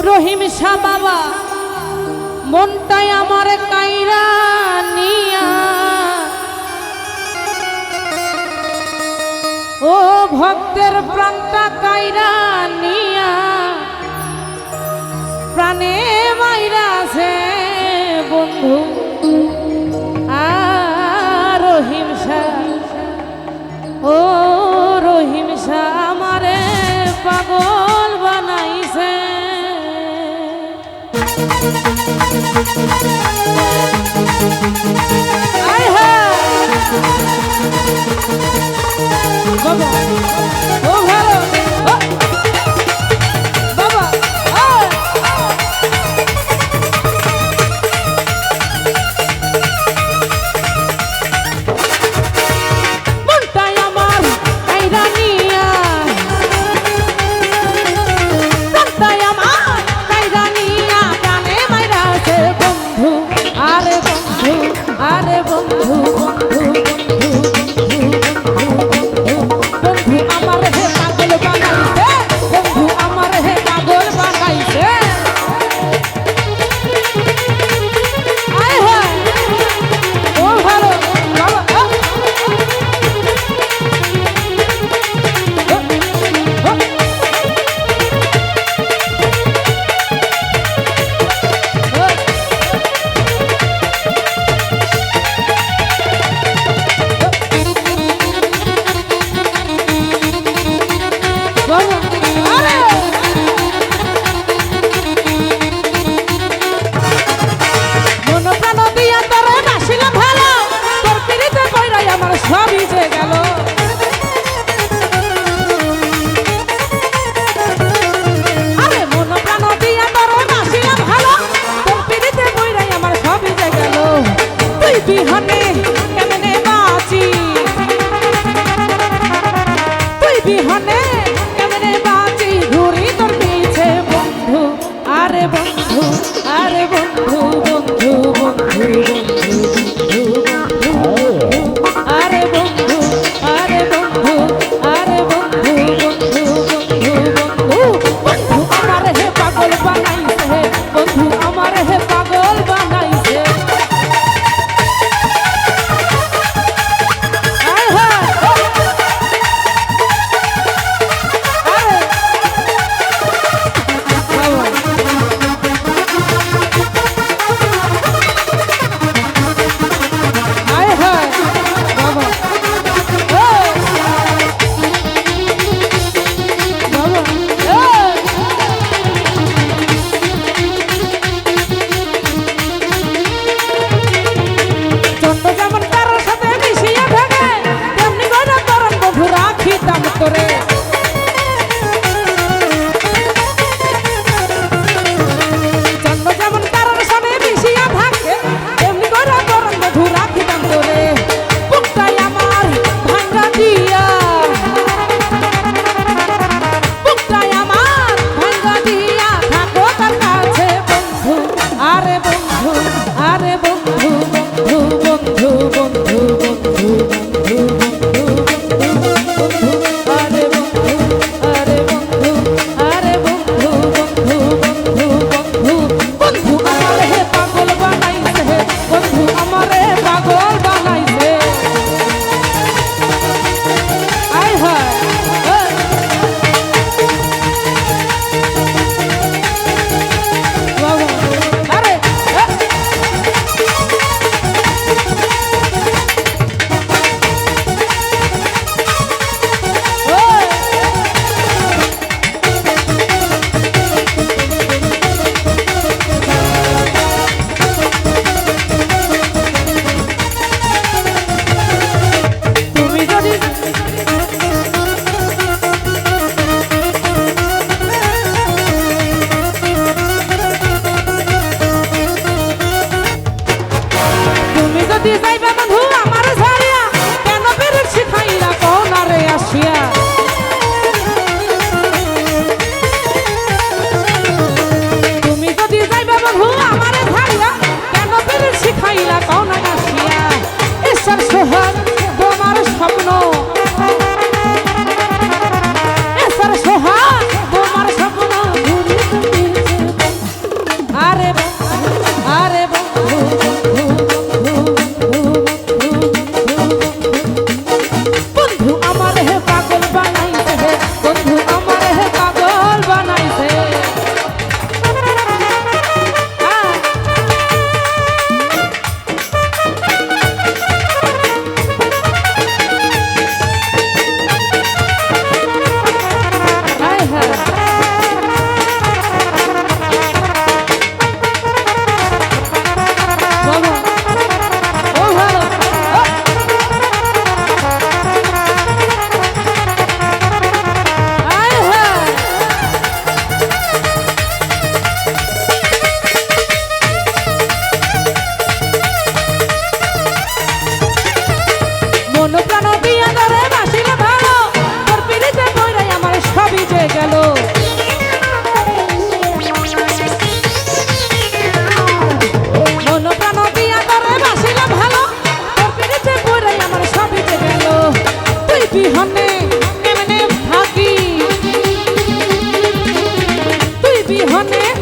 রহিম শাহ বাবা, মনটাই আমার কাইরা নিয়া। ও ভক্তের প্রাণটা কাইরা নিয়া। প্রাণে মাইরা আছে বন্ধু। Oh, hello. be honey. ね。